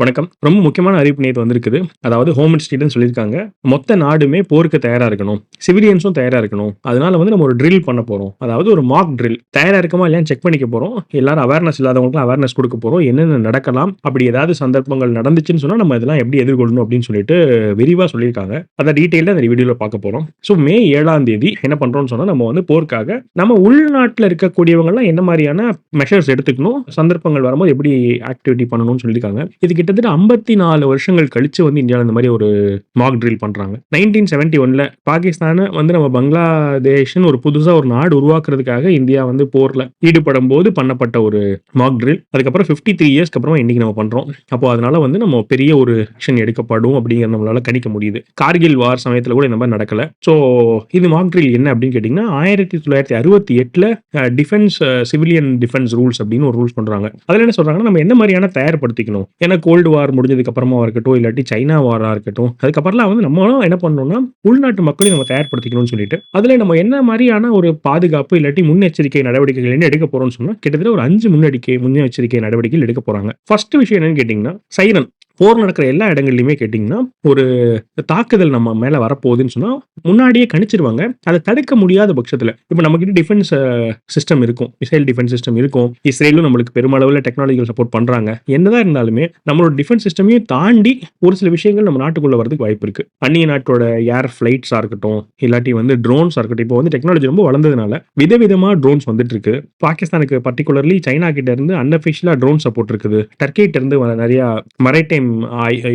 வணக்கம். ரொம்ப முக்கியமான அறிவிப்பு நேற்று வந்திருக்குது. அதாவது ஹோம் மினிஸ்ட்ரின்னு சொல்லியிருக்காங்க. மொத்த நாடுமே போருக்கு தயாராக இருக்கணும். சிவிலியன்ஸும் தயாராக இருக்கணும். அதனால வந்து நம்ம ஒரு ட்ரில் பண்ண போகிறோம் அதாவது ஒரு மாக் ட்ரில் தயாராக இருக்கமா இல்லையான்னு செக் பண்ணிக்க போகிறோம் எல்லாரும் அவேர்னஸ் இல்லாதவங்களுக்கு அவேர்னஸ் கொடுக்க போகிறோம் என்னென்ன நடக்கலாம்? அப்படி ஏதாவது சந்தர்ப்பங்கள் நடந்துச்சுன்னு சொன்னால் நம்ம இதெல்லாம் எப்படி எதிர்கொள்ளணும் அப்படின்னு சொல்லிட்டு விரிவாக சொல்லியிருக்காங்க. அதை டீட்டெயிலாக அந்த வீடியோவில் பார்க்க போகிறோம் ஸோ மே ஏழாம் தேதி என்ன பண்ணுறோம்னு சொன்னால் நம்ம வந்து போருக்காக நம்ம உள்நாட்டில் இருக்கக்கூடியவங்கலாம் என்ன மாதிரியான மெஷர்ஸ் எடுத்துக்கணும்? சந்தர்ப்பங்கள் வரும்போது எப்படி ஆக்டிவிட்டி பண்ணணும்னு சொல்லியிருக்காங்க. இதுக்கிட்ட கிட்டத்தட்ட ஐம்பத்தி நாலு வருஷங்கள் கழிச்சு வந்து இந்தியாவில் இந்த மாதிரி ஒரு மாக் ட்ரில் பண்றாங்க. நைன்டீன் செவன்டி ஒன்ல பாகிஸ்தானை வந்து நம்ம பங்களாதேஷ்னு ஒரு புதுசா ஒரு நாடு உருவாக்குறதுக்காக இந்தியா வந்து போர்ல ஈடுபடும் போது பண்ணப்பட்ட ஒரு மாக் ட்ரில் அதுக்கப்புறம் ஃபிஃப்டி த்ரீ இயர்ஸ்க்கு அப்புறமா இன்னைக்கு நம்ம பண்றோம். அப்போ அதனால வந்து நம்ம பெரிய ஒரு ஆக்ஷன் எடுக்கப்படும் அப்படிங்கிற நம்மளால கணிக்க முடியுது. கார்கில் வார் சமயத்துல கூட இந்த மாதிரி நடக்கல. ஸோ இது மாக் ட்ரில் என்ன அப்படின்னு கேட்டிங்கன்னா ஆயிரத்தி தொள்ளாயிரத்தி அறுபத்தி எட்டுல டிஃபென்ஸ் சிவிலியன் டிஃபென்ஸ் ரூல்ஸ் அப்படின்னு ஒரு ரூல்ஸ் பண்றாங்க. அதுல என்ன சொல்றாங்கன்னா நம்ம என்ன மாதிரியான தயார்படுத்திக்கணும்? ஏன்னா கோல்டு வார் முடிஞ்சதுக்கு அப்புறமா இருக்கட்டும் இல்லாட்டி சைனா வாரா இருக்கட்டும் அதுக்கப்புறம்லாம் வந்து நம்மளும் என்ன பண்ணணும்னா உள்நாட்டு மக்களையும் நம்ம தயார்படுத்திக்கணும்னு சொல்லிட்டு அதுல நம்ம என்ன மாதிரியான ஒரு பாதுகாப்பு இல்லாட்டி முன்னெச்சரிக்கை நடவடிக்கைகள் என்ன எடுக்க போறோம்னு சொன்னா கிட்டத்தட்ட ஒரு அஞ்சு முன்னெச்சரிக்கை முன்னெச்சரிக்கை நடவடிக்கைகள் எடுக்க போறாங்க. ஃபர்ஸ்ட் விஷயம் என்னன்னு கேட்டிங்கன்னா சைரன். போர் நடக்கிற எல்லா இடங்கள்லையுமே கேட்டிங்கன்னா ஒரு தாக்குதல் நம்ம மேலே வரப்போகுதுன்னு சொன்னால் முன்னாடியே கணிச்சிருவாங்க. அதை தடுக்க முடியாத பட்சத்தில் இப்போ நம்மக்கிட்ட டிஃபென்ஸ் சிஸ்டம் இருக்கும். மிசைல் டிஃபென்ஸ் சிஸ்டம் இருக்கும். இஸ்ரேலும் நம்மளுக்கு பெருமளவில் டெக்னாலஜிகள் சப்போர்ட் பண்ணுறாங்க என்னதான் இருந்தாலுமே நம்மளோட டிஃபென்ஸ் சிஸ்டமையும் தாண்டி ஒரு சில விஷயங்கள் நம்ம நாட்டுக்குள்ளே வரதுக்கு வாய்ப்பு இருக்குது அந்நிய நாட்டோட ஏர் ஃப்ளைட்ஸாக இருக்கட்டும் இல்லாட்டி வந்து ட்ரோன்ஸாக இருக்கட்டும் இப்போ வந்து டெக்னாலஜி ரொம்ப வளர்ந்ததுனால விதவிதமாக ட்ரோன்ஸ் வந்துட்டு இருக்கு. பாகிஸ்தானுக்கு பர்டிகுலர்லி சைனா கிட்ட இருந்து அன்அஃபிஷியலாக ட்ரோன் சப்போர்ட் இருக்குது. டர்க்கிட்ட இருந்து நிறையா மரைடைம்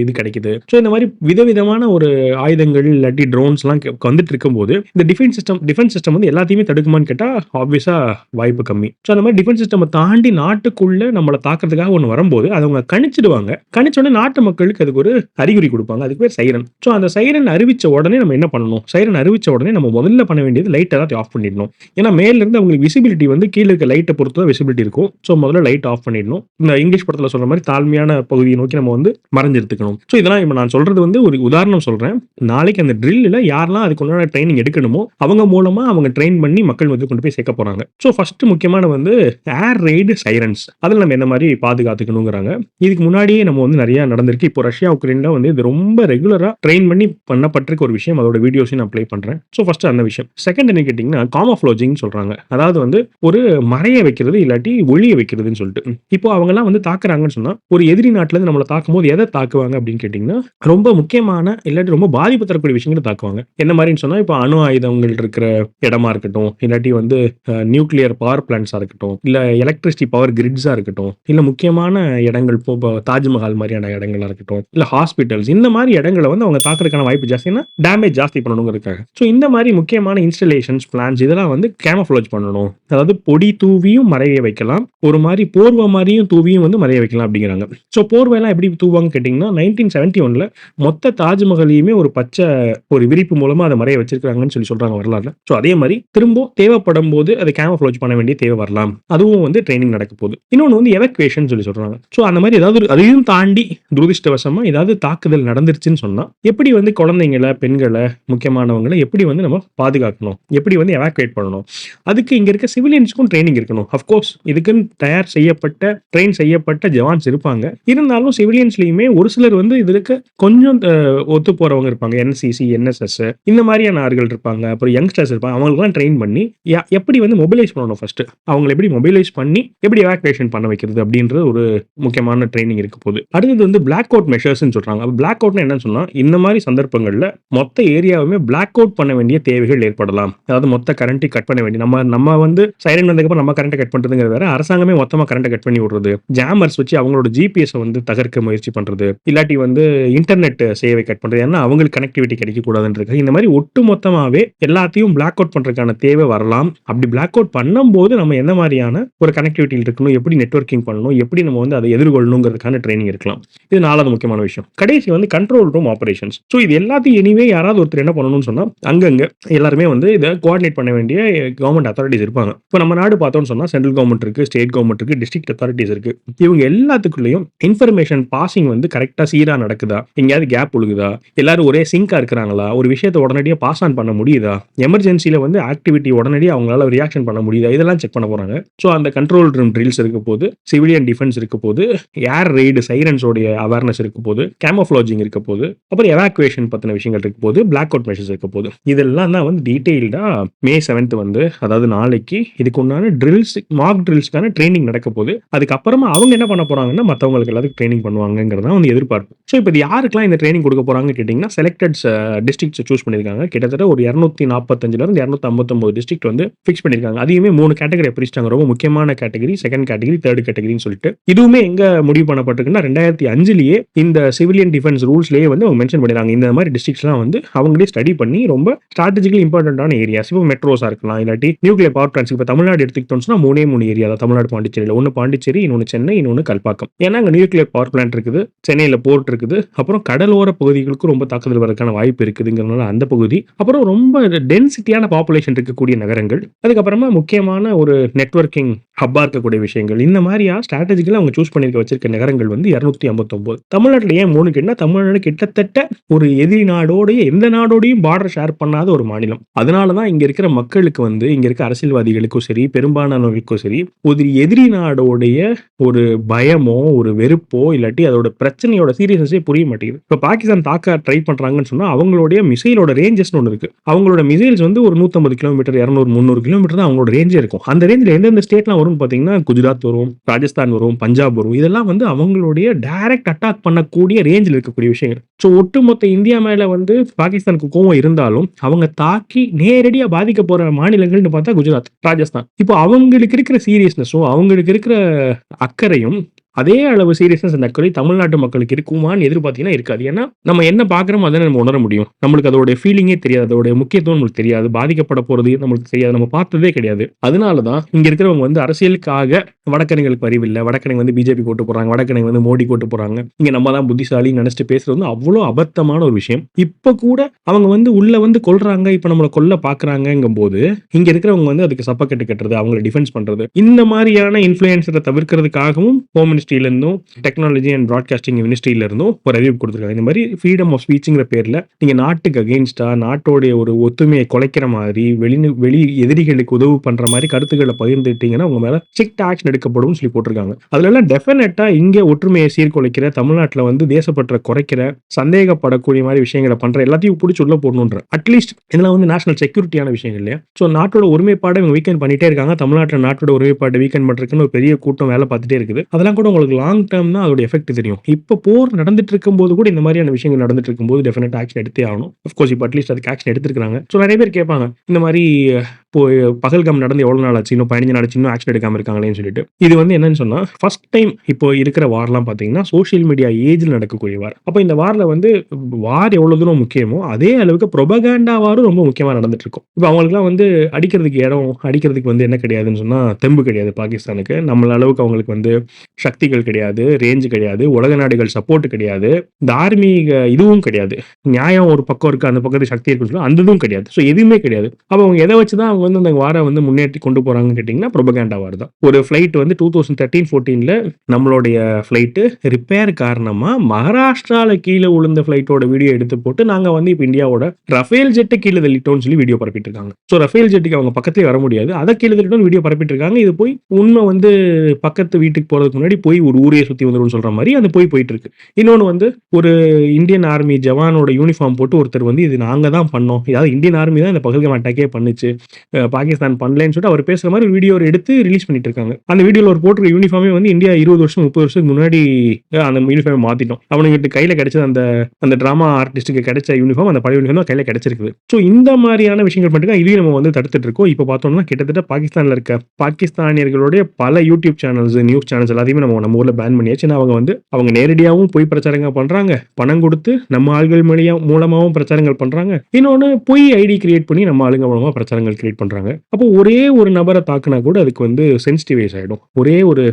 இது கிடைக்குது. ஸோ இந்த மாதிரி விதவிதமான ஒரு ஆயுதங்கள் இல்லாட்டி ட்ரோன்ஸ்லாம் வந்துட்டு இருக்கும்போது இந்த டிஃபென்ஸ் சிஸ்டம் டிஃபென்ஸ் சிஸ்டம் வந்து எல்லாத்தையுமே தடுக்குமான்னு கேட்டால் ஆப்வியஸா வாய்ப்பு கம்மி. ஸோ அந்த மாதிரி டிஃபென்ஸ் சிஸ்டம் தாண்டி நாட்டுக்குள்ள நம்மளை தாக்குறதுக்காக ஒன்று வரும்போது அதை அவங்க கணிச்சிடுவாங்க. கணிச்ச உடனே நாட்டு மக்களுக்கு அதுக்கு ஒரு அறிகுறி கொடுப்பாங்க. அதுக்கு பேர் சைரன் ஸோ அந்த சைரன் அறிவிச்ச உடனே நம்ம என்ன பண்ணணும்? சைரன் அறிவிச்ச உடனே நம்ம முதல்ல பண்ண வேண்டியது லைட் எல்லாத்தையும் ஆஃப் பண்ணிடணும். ஏன்னா மேல இருந்து அவங்களுக்கு விசிபிலிட்டி வந்து கீழே இருக்க லைட்டை பொறுத்து தான் விசிபிலிட்டி இருக்கும். ஸோ முதல்ல லைட் ஆஃப் பண்ணிடணும். இந்த இங்கிலீஷ் படத்தில் சொல்ற மாதிரி தாழ்மையான பகுதியை நோக்கி நம்ம வந்து மறைஞ்சு எடுத்துக்கணும். ஸோ இதெல்லாம் இப்போ நான் சொல்றது வந்து ஒரு உதாரணம் சொல்றேன். நாளைக்கு அந்த ட்ரில்லில் யாரெல்லாம் அதுக்கு உண்டான ட்ரைனிங் எடுக்கணுமோ அவங்க மூலமா அவங்க ட்ரெயின் பண்ணி மக்கள் வந்து கொண்டு போய் சேர்க்க போறாங்க. ஸோ ஃபர்ஸ்ட் முக்கியமான வந்து ஏர் ரெய்டு சைரன்ஸ் அதில் நம்ம என்ன மாதிரி பாதுகாத்துக்கணுங்கிறாங்க. இதுக்கு முன்னாடியே நம்ம வந்து நிறைய நடந்திருக்கு. இப்போ ரஷ்யா உக்ரைன்ல வந்து இது ரொம்ப ரெகுலரா ட்ரெயின் பண்ணி பண்ணப்பட்டிருக்க ஒரு விஷயம். அதோட வீடியோஸையும் நான் ப்ளே பண்றேன். ஸோ ஃபர்ஸ்ட் அந்த விஷயம். செகண்ட் என்ன கேட்டிங்கன்னா காமஃப்ளோஜிங் சொல்றாங்க. அதாவது வந்து ஒரு மறைய வைக்கிறது இல்லாட்டி ஒளிய வைக்கிறதுன்னு சொல்லிட்டு. இப்போ அவங்கலாம் வந்து தாக்குறாங்கன்னு சொன்னா ஒரு எதிரி நாட்டுல இருந்து நம்மளை தாக்கும் போது எதை தாக்குவாங்க அப்படின்னு கேட்டிங்கன்னா ரொம்ப முக்கியமான இல்லாட்டி ரொம்ப பாதிப்பு தரக்கூடிய விஷயங்களை தாக்குவாங்க. என்ன மாதிரின்னு சொன்னா இப்போ அணு ஆயுதங்கள் இருக்கிற இடமா இருக்கட்டும் இல்லாட்டி வந்து நியூக்ளியர் பவர் பிளான்ஸா இருக்கட்டும் இல்ல எலக்ட்ரிசிட்டி பவர் கிரிட்ஸா இருக்கட்டும் இல்ல முக்கியமான இடங்கள் இப்போ தாஜ்மஹால் மாதிரியான இடங்களா இருக்கட்டும் இல்ல ஹாஸ்பிட்டல்ஸ் இந்த மாதிரி இடங்களை வந்து அவங்க தாக்குறதுக்கான வாய்ப்பு ஜாஸ்தினா டேமேஜ் ஜாஸ்தி பண்ணணுங்கிறதுக்காக. ஸோ இந்த மாதிரி முக்கியமான இன்ஸ்டலேஷன்ஸ் பிளான்ஸ் இதெல்லாம் வந்து கேமஃப்ளோஜ் பண்ணணும். அதாவது பொடி தூவியும் மறைய வைக்கலாம். ஒரு மாதிரி போர்வை மாதிரியும் தூவியும் வந்து மறைய வைக்கலாம் அப்படிங்கிறாங்க. ஸோ போர்வையெல்லாம் எப்படி தூவாங்க கேட்டிங்கன்னா நைன்டீன் செவன்டி ஒன்ல மொத்த தாஜ்மஹலையுமே ஒரு பச்சை ஒரு விரிப்பு மூலமா அதை மறைய வச்சிருக்காங்கன்னு சொல்லி சொல்றாங்க வரலாறுல. ஸோ அதே மாதிரி திரும்ப தேவைப்படும் போது அதை கேமஃப்ளோஜ் பண்ண வேண்டிய தேவை வரலாம். அதுவும் வந்து ட்ரைனிங் நடக்க போகுது. இன்னொன்று வந்து எவக்குவேஷன் சொல்லி சொல்றாங்க. ஸோ அந்த மாதிரி ஏதாவது அதையும் தாண்டி துரதிருஷ்டவசமா ஏதாவது தாக்குதல் நடந்துருச்சுன்னு சொன்னா எப்படி வந்து குழந்தைங்களை பெண்களை முக்கியமானவங்களை எப்படி வந்து நம்ம பாதுகாக்கணும்? எப்படி வந்து எவாக்குவேட் பண்ணணும்? அதுக்கு இங்க இருக்க சிவிலியன்ஸ்க்கும் ட்ரைனிங் இருக்கணும். அஃப்கோர்ஸ் இதுக்குன்னு தயார் செய்யப்பட்ட ட்ரெயின் செய்யப்பட்ட ஜவான்ஸ் இருப்பாங்க. இருந்தாலும் சிவிலியன்ஸ்ல சிவிலியன்ஸ்லயுமே ஒரு சிலர் வந்து இதுக்கு கொஞ்சம் ஒத்து போறவங்க இருப்பாங்க. என்சிசி என்எஸ்எஸ் இந்த மாதிரியான ஆறுகள் இருப்பாங்க. அப்புறம் யங்ஸ்டர்ஸ் இருப்பாங்க. அவங்களுக்குலாம் ட்ரெயின் பண்ணி யா- எப்படி வந்து மொபிலைஸ் பண்ணணும் ஃபர்ஸ்ட் அவங்களை எப்படி மொபிலைஸ் பண்ணி எப்படி எவாக்குவேஷன் பண்ண வைக்கிறது அப்படின்ற ஒரு முக்கியமான ட்ரைனிங் இருக்க போகுது. அடுத்தது வந்து பிளாக் அவுட் மெஷர்ஸ்னு சொல்றாங்க. அப்ப பிளாக் அவுட்னா என்னன்னு சொன்னா இந்த மாதிரி சந்தர்ப்பங்கள்ல மொத்த ஏரியாவுமே பிளாக் அவுட் பண்ண வேண்டிய தேவைகள் ஏற்படலாம். அதாவது மொத்த கரண்ட்டை கட் பண்ண வேண்டிய நம்ம நம்ம வந்து சைரன் வந்ததுக்கப்புறம் நம்ம கரண்ட்டை கட் பண்றதுங்கிறது வேற அரசாங்கமே மொத்தமா கரண்ட்டை கட் பண்ணி விடுறது. ஜாமர்ஸ் வச்சு அவங்களோட ஜிபிஎஸ் வந்து தகர்க்க முயற்சி பண்றது இல்லாட்டி வந்து இன்டர்நெட் சேவை கட் பண்ணுறது ஏன்னா அவங்களுக்கு கனெக்டிவிட்டி கிடைக்கக்கூடாதுன்றது இந்த மாதிரி ஒட்டு மொத்தமாகவே எல்லாத்தையும் பிளாக் அவுட் பண்றதுக்கான தேவை வரலாம். அப்படி பிளாக் அவுட் பண்ணும்போது நம்ம என்ன மாதிரியான ஒரு கனெக்டிவிட்டியில் இருக்கணும் எப்படி நெட்வொர்க்கிங் பண்ணணும் எப்படி நம்ம வந்து அதை எதிர்கொள்ளணுங்கிறதுக்கான ட்ரைனிங் இருக்கலாம். இது நாலாவது முக்கியமான விஷயம். கடைசி வந்து கண்ட்ரோல் ரூம் ஆப்ரேஷன்ஸ் ஸோ இது எல்லாத்தையும் எனிவே யாராவது ஒருத்தர் என்ன பண்ணணும்னு சொன்னால் அங்கங்கே எல்லாருமே வந்து இதை கோஆர்டினேட் பண்ண வேண்டிய கவர்மெண்ட் அத்தாரிட்டிஸ் இருப்பாங்க. இப்போ நம்ம நாடு பார்த்தோம்னு சொன்னால் சென்ட்ரல் கவர்மெண்ட் இருக்கு ஸ்டேட் கவர்மெண்ட் இருக்கு டிஸ்ட்ரிக்ட் அத்தாரிட்டிஸ் இருக்குது இவங்க எல்லாத்துக்குள்ளேயும் இன்ஃபர்மேஷன் பாசிங் ட்ரைனிங் வந்து கரெக்டாக சீராக நடக்குதா? எங்கேயாவது கேப் ஒழுகுதா? எல்லாரும் ஒரே சிங்காக இருக்கிறாங்களா? ஒரு விஷயத்தை உடனடியாக பாஸ் ஆன் பண்ண முடியுதா? எமர்ஜென்சியில் வந்து ஆக்டிவிட்டி உடனடியாக அவங்களால ரியாக்ஷன் பண்ண முடியுதா? இதெல்லாம் செக் பண்ண போகிறாங்க ஸோ அந்த கண்ட்ரோல் ரூம் ட்ரில்ஸ் இருக்க போது சிவிலியன் டிஃபென்ஸ் இருக்க போது ஏர் ரெய்டு சைரன்ஸோடைய அவேர்னஸ் இருக்க போது கேமோஃப்ளாஜிங் இருக்க போது அப்புறம் எவாக்குவேஷன் பற்றின விஷயங்கள் இருக்க போது பிளாக் அவுட் மெஷர்ஸ் இருக்க போது. இதெல்லாம் தான் வந்து டீட்டெயில்டாக மே செவன்த் வந்து அதாவது நாளைக்கு இதுக்கு உண்டான ட்ரில்ஸ் மார்க் ட்ரில்ஸ்க்கான ட்ரைனிங் நடக்க போகுது அதுக்கப்புறமா அவங்க என்ன பண்ண போறாங்கன்னா மற்றவங்களுக்கு எல்லாத்துக்கும் ட்ரைனிங் பண்ணுவாங்கிறதா வந்து எதிர்பார்ப்பு. ஸோ இப்போ இது யாருக்கெல்லாம் இந்த ட்ரைனிங் கொடுக்க போறாங்கன்னு கேட்டிங்கன்னா செலக்டட் டிஸ்ட்ரிக்ட்ஸ் சூஸ் பண்ணியிருக்காங்க. கிட்டத்தட்ட ஒரு இரநூத்தி நாற்பத்தஞ்சிலிருந்து இரநூத்தி ஐம்பத்தொம்பது டிஸ்ட்ரிக்ட் வந்து ஃபிக்ஸ் பண்ணியிருக்காங்க. அதையுமே மூணு கேட்டகரி பிரிச்சிட்டாங்க. ரொம்ப முக்கியமான கேட்டகரி செகண்ட் கேட்டகரி தேர்ட் கேட்டகரின்னு சொல்லிட்டு. இதுவுமே எங்க முடிவு பண்ணப்பட்டிருக்குன்னா ரெண்டாயிரத்தி அஞ்சுலேயே இந்த சிவிலியன் டிஃபென்ஸ் ரூல்ஸ்லேயே வந்து அவங்க மென்ஷன் பண்ணிடுறாங்க. இந்த மாதிரி டிஸ்ட்ரிக்ட்ஸ்லாம் வந்து அவங்களே ஸ்டடி பண்ணி ரொம்ப ஸ்ட்ராட்டஜிக்கலி இம்பார்ட்டன்டான ஏரியாஸ் இப்போ மெட்ரோஸாக இருக்கலாம் இல்லாட்டி நியூக்ளியர் பவர் பிளான்ஸ் இப்போ தமிழ்நாடு எடுத்துக்கிட்டோம்னா மூணே மூணு ஏரியா தான். தமிழ்நாடு பாண்டிச்சேரியில். ஒன்று பாண்டிச்சேரி இன்னொன்று சென்னை இன்னொன்று கல்பாக்கம். ஏன்னா அங்கே நியூக்ளியர் பவர் பிளான்ட் இருக்குது. சென்னையில் போர்ட் இருக்குது அப்புறம் கடலோர பகுதிகளுக்கும் ரொம்ப தாக்குதல் வரதுக்கான வாய்ப்பு இருக்குதுங்கிறதுனால அந்த பகுதி. அப்புறம் ரொம்ப டென்சிட்டியான பாப்புலேஷன் இருக்கக்கூடிய நகரங்கள். அதுக்கப்புறமா முக்கியமான ஒரு நெட்வொர்க்கிங் ஹப்பாக இருக்கக்கூடிய விஷயங்கள். இந்த மாதிரியா ஸ்ட்ராட்டஜிக்கலாக அவங்க சூஸ் பண்ணியிருக்க வச்சிருக்க நகரங்கள் வந்து இரநூத்தி ஐம்பத்தொம்போது. தமிழ்நாட்டில் ஏன் மூணு கேட்டால் தமிழ்நாடு கிட்டத்தட்ட ஒரு எதிரி நாடோடைய எந்த நாடோடையும் பார்டர் ஷேர் பண்ணாத ஒரு மாநிலம். அதனால தான் இங்கே இருக்கிற மக்களுக்கு வந்து இங்கே இருக்க அரசியல்வாதிகளுக்கும் சரி பெரும்பாலானவர்களுக்கும் சரி ஒரு எதிரி நாடோடைய ஒரு பயமோ ஒரு வெறுப்போ இல்லாட்டி அதோட பிரச்சனையோட சீரியஸ்னஸே புரிய மாட்டேங்குது. இப்போ பாகிஸ்தான் தாக்க ட்ரை பண்ணுறாங்கன்னு சொன்னால் அவங்களுடைய மிசைலோட ரேஞ்சஸ்னு ஒன்று இருக்கு. அவங்களோட மிசைல்ஸ் வந்து ஒரு நூற்றம்பது கிலோமீட்டர் இரநூறு முந்நூறு கிலோமீட்டர் தான் அவங்களோட ரேஞ்சே இருக்கும். அந்த ரேஞ்சில் எந்தெந்த ஸ்டேட்லாம் வரும் பார்த்தீங்கன்னா குஜராத் வரும் ராஜஸ்தான் வரும் பஞ்சாப் வரும். இதெல்லாம் வந்து அவங்களுடைய டைரக்ட் அட்டாக் பண்ணக்கூடிய ரேஞ்சில் இருக்கக்கூடிய விஷயங்கள். ஸோ ஒட்டுமொத்த இந்தியா மேலே வந்து பாகிஸ்தானுக்கு கோவம் இருந்தாலும் அவங்க தாக்கி நேரடியாக பாதிக்க போகிற மாநிலங்கள்னு பார்த்தா குஜராத் ராஜஸ்தான். இப்போ அவங்களுக்கு இருக்கிற சீரியஸ்னஸும் அவங்களுக்கு இருக்கிற அக்கறையும் அதே அளவு சீரியஸ்னஸ் அந்த அக்கறை தமிழ்நாட்டு மக்களுக்கு இருக்குமான்னு எதிர்பார்த்தீங்கன்னா இருக்காது. ஏன்னா நம்ம என்ன பார்க்குறோமோ அதை நம்ம உணர முடியும். நம்மளுக்கு அதோடைய ஃபீலிங்கே தெரியாது. அதோட முக்கியத்துவம் நம்மளுக்கு தெரியாது. பாதிக்கப்பட போகிறது நம்மளுக்கு தெரியாது. நம்ம பார்த்ததே கிடையாது. அதனால தான் இங்கே இருக்கிறவங்க வந்து அரசியலுக்காக வடக்கணிகளுக்கு அறிவில்லை வடக்கணை வந்து பிஜேபி கூட்டு போகிறாங்க வடக்கணை வந்து மோடி கூட்டு போகிறாங்க இங்கே நம்ம தான் புத்திசாலி நினச்சிட்டு பேசுறது வந்து அவ்வளோ அபத்தமான ஒரு விஷயம். இப்போ கூட அவங்க வந்து உள்ளே வந்து கொள்றாங்க இப்போ நம்மளை கொல்ல பார்க்குறாங்கங்கும் போது இங்கே இருக்கிறவங்க வந்து அதுக்கு சப்பக்கட்டு கட்டுறது அவங்கள டிஃபென்ஸ் பண்ணுறது இந்த மாதிரியான இன்ஃப்ளூயன்ஸரை தவிர்க்கிறதுக்காகவும் ஹோம் மினிஸ்ட்ரியிலேருந்தும் டெக்னாலஜி அண்ட் ப்ராட்காஸ்டிங் மினிஸ்ட்ரியிலேருந்தும் ஒரு அறிவிப்பு கொடுத்துருக்காங்க. இந்த மாதிரி ஃப்ரீடம் ஆஃப் ஸ்பீச்சுங்கிற பேரில் நீங்கள் நாட்டுக்கு அகெயின்ஸ்டா நாட்டோடைய ஒரு ஒத்துமையை குலைக்கிற மாதிரி வெளி வெளி எதிரிகளுக்கு உதவு பண்ணுற மாதிரி கருத்துக்களை பகிர்ந்துட்டீங்கன்னா உங்கள் மேலே ஸ்ட்ரிக்ட் ஆக்ஷன் எடுக்கப்படும் சொல்லி போட்டிருக்காங்க. அதுலலாம் டெஃபினட்டாக இங்கே ஒற்றுமையை சீர்குலைக்கிற தமிழ்நாட்டில் வந்து தேசப்பற்ற குறைக்கிற சந்தேகப்படக்கூடிய மாதிரி விஷயங்களை பண்ணுற எல்லாத்தையும் பிடிச்சி உள்ள போடணுன்ற. அட்லீஸ்ட் இதெல்லாம் வந்து நேஷனல் செக்யூரிட்டியான விஷயங்கள் இல்லையா? ஸோ நாட்டோட ஒருமைப்பாடை இவங்க வீக்கெண்ட் பண்ணிட்டே இருக்காங்க. தமிழ்நாட்டில் நாட்டோட ஒருமைப்பாடு வீக்கெண்ட் பண்ணுறதுக்குன்னு ஒரு பெரிய கூட்டம் வேலை பார்த்துட்டே இருக்குது. அதெல்லாம் கூட உங்களுக்கு லாங் டேர்ம் தான் அதோட எஃபெக்ட் தெரியும். இப்போ போர் நடந்துட்டு இருக்கும்போது கூட இந்த மாதிரியான விஷயங்கள் நடந்துட்டு இருக்கும்போது டெஃபினட் ஆக்ஷன் எடுத்தே ஆகணும். அஃப்கோர்ஸ் இப்போ அட்லீஸ்ட் அதுக்கு ஆக்ஷன் எடுத்துருக்காங்க ஸோ நிறைய பேர் கேட்பாங்க இந்த மாதிரி இப்போ பகல்காம் நடந்து எவ்வளோ நாள் ஆச்சு? இன்னும் பதினஞ்சு நாள் இன்னும் ஆக்ஷன் எடுக்காம இருக்காங்களேன்னு சொல்லிட்டு. இது வந்து என்னன்னு சொன்னால் ஃபர்ஸ்ட் டைம் இப்போ இருக்கிற வார்லாம் பார்த்தீங்கன்னா சோஷியல் மீடியா ஏஜில் நடக்கக்கூடிய வார் அப்போ இந்த வாரில் வந்து வார் எவ்வளோ தூரம் முக்கியமோ அதே அளவுக்கு ப்ரொபகேண்டா வாரும் ரொம்ப முக்கியமாக நடந்துட்டு இருக்கும். இப்போ அவங்களுக்குலாம் வந்து அடிக்கிறதுக்கு இடம் அடிக்கிறதுக்கு வந்து என்ன கிடையாதுன்னு சொன்னால் தெம்பு கிடையாது பாகிஸ்தானுக்கு. நம்மள அளவுக்கு அவங்களுக்கு வந்து சக்தி சக்திகள் கிடையாது ரேஞ்சு கிடையாது உலக நாடுகள் சப்போர்ட் கிடையாது தார்மீக இதுவும் கிடையாது. நியாயம் ஒரு பக்கம் இருக்கு அந்த பக்கத்து சக்தி இருக்குன்னு சொல்லி அந்த இதுவும் கிடையாது. ஸோ எதுவுமே கிடையாது. அப்போ அவங்க எதை வச்சு தான் அவங்க வந்து அந்த வாரை வந்து முன்னேற்றி கொண்டு போறாங்கன்னு கேட்டிங்கன்னா ப்ரொபகேண்டா வார் தான். ஒரு ஃப்ளைட் வந்து டூ தௌசண்ட் தேர்ட்டீன் ஃபோர்டீனில் நம்மளுடைய ஃப்ளைட்டு ரிப்பேர் காரணமாக மகாராஷ்டிராவில் கீழே விழுந்த ஃப்ளைட்டோட வீடியோ எடுத்து போட்டு நாங்கள் வந்து இப்போ இந்தியாவோட ரஃபேல் ஜெட்டு கீழே தள்ளிட்டோம்னு சொல்லி வீடியோ பரப்பிட்டு இருக்காங்க ஸோ ரஃபேல் ஜெட்டுக்கு அவங்க பக்கத்துலேயே வர முடியாது. அதை கீழே தள்ளிட்டோம்னு வீடியோ பரப்பிட்டு இருக்காங்க இது போய் உண்மை வந்து பக்கத்து வீட்டுக்கு போகிறதுக்கு முன்னாடி போய் ஒரு ஊரையே சுற்றி வந்துடும் சொல்கிற மாதிரி அந்த போய் போயிட்டு இருக்கு இன்னொன்று வந்து ஒரு இந்தியன் ஆர்மி ஜவானோட யூனிஃபார்ம் போட்டு ஒருத்தர் வந்து இது நாங்கள் தான் பண்ணோம். அதாவது இந்தியன் ஆர்மி தான் இந்த பகல்கம் அட்டாக்கே பண்ணுச்சு. பாகிஸ்தான் பண்ணலன்னு சொல்லிட்டு அவர் பேசுகிற மாதிரி ஒரு வீடியோ எடுத்து ரிலீஸ் பண்ணிட்டு இருக்காங்க அந்த வீடியோவில் ஒரு போட்டிருக்க யூனிஃபார்மே வந்து இந்தியா இருபது வருஷம் முப்பது வருஷத்துக்கு முன்னாடி அந்த யூனிஃபார்ம் மாற்றிட்டோம் அவனுங்கிட்ட கையில் கிடைச்ச அந்த அந்த ட்ராமா ஆர்டிஸ்ட்டுக்கு கிடைச்ச யூனிஃபார்ம் அந்த பழைய யூனிஃபார்ம் தான் கையில் கிடைச்சிருக்குது. ஸோ இந்த மாதிரியான விஷயங்கள் மட்டும் இதையும் நம்ம வந்து தடுத்துட்டு இருக்கோம் இப்போ பார்த்தோம்னா கிட்டத்தட்ட பாகிஸ்தானில் இருக்க பாகிஸ்தானியர்களுடைய பல யூடியூப் சேனல்ஸ் நியூஸ் சேனல்ஸ் எல்லாத்தையுமே நம்ம நம்ம ஊரில் பேன் பண்ணியாச்சு. ஏன்னா அவங்க வந்து அவங்க நேரடியாகவும் போய் பிரச்சாரங்கள் பண்ணுறாங்க பணம் கொடுத்து நம்ம ஆள்கள் மூலியா மூலமாகவும் பிரச்சாரங்கள் பண்ணுறாங்க இன்னொன்று பொய் ஐடி கிரியேட் பண்ணி நம்ம ஆளுங்க மூலமாக பிரச்சாரங்கள் கிரியேட் பண்ணுறாங்க அப்போ ஒரே ஒரு நபரை தாக்குனா கூட அதுக்கு வந்து சென்சிட்டிவைஸ் ஆகிடும் ஒரே ஒரு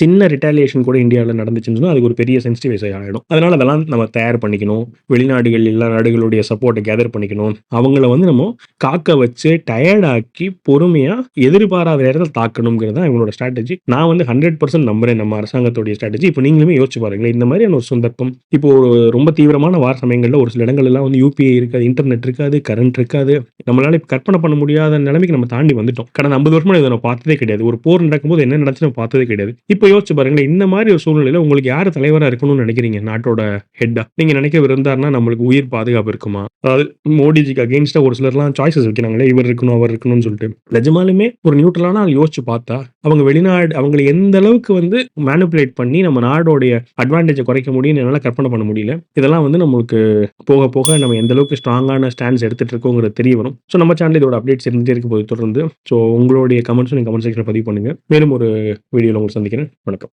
சின்ன ரிட்டாலியேஷன் கூட இந்தியாவில் நடந்துச்சுன்னு சொன்னால் அதுக்கு ஒரு பெரிய சென்சிட்டிவைஸ் ஆகிடும் அதனால அதெல்லாம் நம்ம தயார் பண்ணிக்கணும். வெளிநாடுகள் எல்லா நாடுகளுடைய சப்போர்ட்டை கேதர் பண்ணிக்கணும். அவங்கள வந்து நம்ம காக்க வச்சு டயர்டாக்கி பொறுமையா எதிர்பாராத நேரத்தில் தாக்கணுங்கிறது தான் இவங்களோட ஸ்ட்ராட்டஜி நான் வந்து ஹண்ட்ரட் பர்சன்ட் நம்புறேன் நம்ம அரசாங்கத்துடைய ஸ்ட்ராட்டஜி இப்போ நீங்களுமே யோசிச்சு பாருங்களேன். இந்த மாதிரியான ஒரு சந்தர்ப்பம் இப்போ ஒரு ரொம்ப தீவிரமான வார சமயங்களில் ஒரு சில இடங்கள் எல்லாம் வந்து யூபிஐ இருக்காது இன்டர்நெட் இருக்காது கரண்ட் இருக்காது. நம்மளால இப்போ கற்பனை பண்ண முடியாத நிலைமைக்கு நம்ம தாண்டி வந்துட்டோம். கடந்த ஐம்பது வருஷமா இதை நம்ம பார்த்ததே கிடையாது. ஒரு போர் நடக்கும்போது என்ன நடந்துச்சு நம்ம பார்த்ததே கிடையாது. இப்போ யோசிச்சு பாருங்களேன் இந்த மாதிரி ஒரு சூழ்நிலையில உங்களுக்கு யார் தலைவராக இருக்கணும்னு நினைக்கிறீங்க? நாட்டோட ஹெட்டா நீங்க நினைக்க இருந்தாருன்னா நம்மளுக்கு உயிர் பாதுகாப்பு இருக்குமா? அதாவது மோடிஜிக்கு அகேன்ஸ்டா ஒரு சிலர்லாம் சாய்ஸஸ் வைக்கிறாங்களே இவர் இருக்கணும் அவர் இருக்கணும்னு சொல்லிட்டு. நிஜமாலுமே ஒரு நியூட்ரலான ஆள் யோசிச்சு பார்த்தா அவங்க வெளிநாடு அவங்களை எந்த அளவுக்கு வந்து மேனுப்புலேட் பண்ணி நம்ம நாடோடைய அட்வான்டேஜை குறைக்க முடியும்னு என்னால் கற்பனை பண்ண முடியல. இதெல்லாம் வந்து நம்மளுக்கு போக போக நம்ம எந்த அளவுக்கு ஸ்ட்ராங்கான ஸ்டாண்ட்ஸ் எடுத்துட்டு இருக்கோங்கிறது தெரிய வரும். ஸோ நம்ம சேனல் இதோட அப்டேட்ஸ் இருந்துட்டே இருக்க போது தொடர்ந்து. ஸோ உங்களுடைய கமெண்ட்ஸும் நீங்கள் கமெண்ட் செக்ஷனில் பதிவு பண்ணுங்க. மேலும் ஒரு வீடியோவில் உங்களுக்கு சந்திக்கிறேன். வணக்கம்.